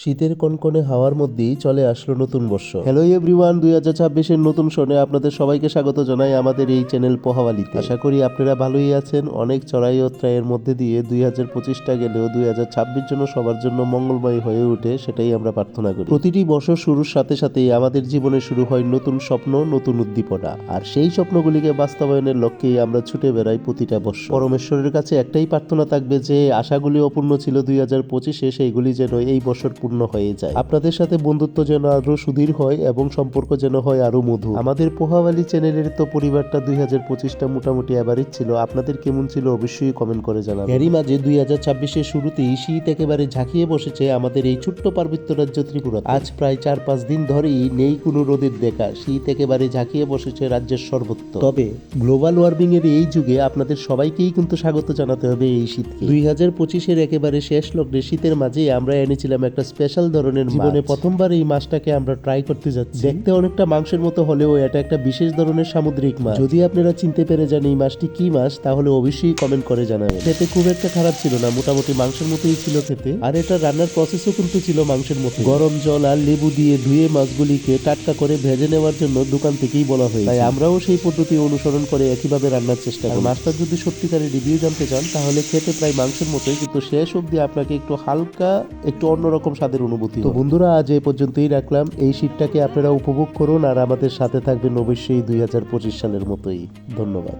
শীতের কনকনে হাওয়ার মধ্যেই চলে আসলো নতুন বর্ষ। হ্যালো এভরিওয়ান দুই হাজার ছাব্বিশের নতুন সনে আপনাদের সবাইকে স্বাগত জানাই আমাদের এই চ্যানেল পোহাওয়ালিতে। আশা করি আপনারা ভালোই আছেন। অনেক চড়াই ও ত্রায়ের মধ্যে দিয়ে দুই হাজার পঁচিশটা গেলেও দুই হাজার ছাব্বিশ জন্য সবার জন্য মঙ্গলময় হয়ে ওঠে, সেটাই আমরা প্রার্থনা করি। প্রতিটি বছর শুরুর সাথে সাথেই আমাদের জীবনে শুরু হয় নতুন স্বপ্ন, নতুন উদ্দীপনা। আর সেই স্বপ্নগুলিকে বাস্তবায়নের লক্ষ্যেই আমরা ছুটে বেড়াই প্রতিটা বর্ষ। পরমেশ্বরের কাছে একটাই প্রার্থনা থাকবে যে আশাগুলি অপূর্ণ ছিল দুই হাজার পঁচিশে, সেইগুলি যেন এই বছর পূর্ণ হয়ে যায়। আপনাদের সাথে বন্ধুত্ব যেন আরও সুদৃঢ় হয় এবং সম্পর্ক যেন হয় আরও মধু আমাদের পোহাওয়ালি চ্যানেলের তো পরিবারটা দুই হাজার পঁচিশটা মোটামুটি অ্যাভারেজ ছিল। আপনাদের কেমন ছিল অবশ্যই কমেন্ট করে জানাবেন। এরই মাঝে দুই হাজার ছাব্বিশের শুরুতেই শীত একেবারে ঝাঁকিয়ে বসেছে আমাদের এই ছোট্ট পার্বত্য রাজ্য ত্রিপুরা আজ প্রায় চার পাঁচ দিন ধরেই নেই কোনো রোদের দেখা। শীত একেবারে ঝাঁকিয়ে বসেছে রাজ্যের সর্বত্র। তবে গ্লোবাল ওয়ার্মিং এর এই যুগে আপনাদের সবাইকেই কিন্তু স্বাগত জানাতে হবে এই শীতকে। দুই হাজার পঁচিশের একেবারে শেষ লগ্নে শীতের মাঝে আমরা এনেছিলাম একটা স্পেশাল ধরনের জীবনে প্রথমবার এই মাছটাকে আমরা ট্রাই করতে যাচ্ছি। দেখতে অনেকটা মাংসের মতো হলেও এটা একটা বিশেষ ধরনের সামুদ্রিক মাছ। যদি আপনারা চিনতে পেরে যান এই মাছটি কি মাছ তাহলে অবশ্যই কমেন্ট করে জানাবেন। খেতে খুব একটা খারাপ ছিল না মোটামুটি মাংসের মতোই ছিল খেতে। আর এটা রান্নার প্রসেসও কিন্তু ছিল মাংসের মতো গরম জল আর লেবু দিয়ে ধুয়ে মাছগুলিকে টাটকা করে ভেজে নেওয়ার জন্য দোকান থেকেই বলা হয় তাই আমরাও সেই পদ্ধতি অনুসরণ করে একইভাবে রান্নার চেষ্টা করি। মাছটা যদি সত্যিকারের রিভিউ জানতে চান তাহলে খেতে প্রায় মাংসের মতোই কিন্তু শেষ অবধি আপনাকে একটু হালকা একটু অন্যরকম স্বাদের অনুভূতি তো বন্ধুরা আজ এই পর্যন্তই রাখলাম। এই শীতটাকে আপনারা উপভোগ করুন আর আমাদের সাথে থাকবেন অবশ্যই দুই হাজার পঁচিশ সালের মতোই। ধন্যবাদ।